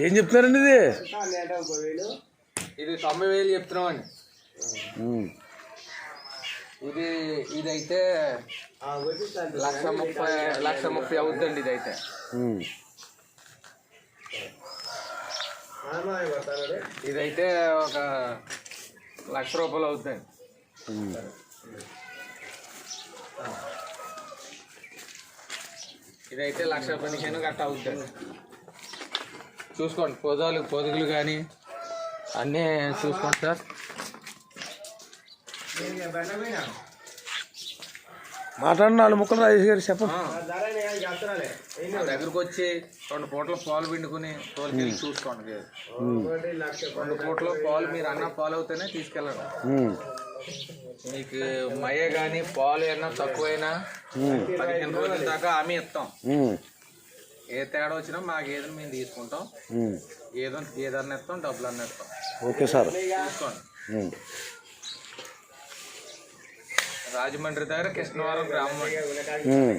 ఏం చెప్తున్నారండి ఇది ఇది తొంభై వేలు చెప్తున్నామండి. ఇది ఇదైతే లక్ష ముప్పై లక్ష ముప్పై అవుతుందండి ఇదైతే. ఇదైతే ఒక లక్ష రూపాయలు అవుతుందండి ఉమ్. ఇదైతే లక్ష పదిహేను గట్ట అవుతుంది చూసుకోండి పొదాలు పొదుగులు కానీ అన్నీ చూసుకోండి సార్ మాట్లాడిన నాలుగు ముక్కలు రాజేష్ గారు చెప్పండి దగ్గరకు వచ్చి రెండు పూటలు పాలు పిండుకుని తోలుకెళ్ళి చూసుకోండి. రెండు పూటలు పాలు మీరు అన్న పాలు అవుతేనే తీసుకెళ్ళండి. మీకు మయ్య కానీ పాలు ఏమన్నా తక్కువైనా. పదిహేను రోజుల దాకా హామీ ఇస్తాం. ఏ తేడా వచ్చినా మాకు ఏదైనా మేము తీసుకుంటాం. ఏదో ఏదన్నా ఇస్తాం డబ్బులు అన్న ఇస్తాం ఓకే సార్ చూసుకోండి ఉమ్. రాజమండ్రి దగ్గర కృష్ణవరం గ్రామం ఉమ్.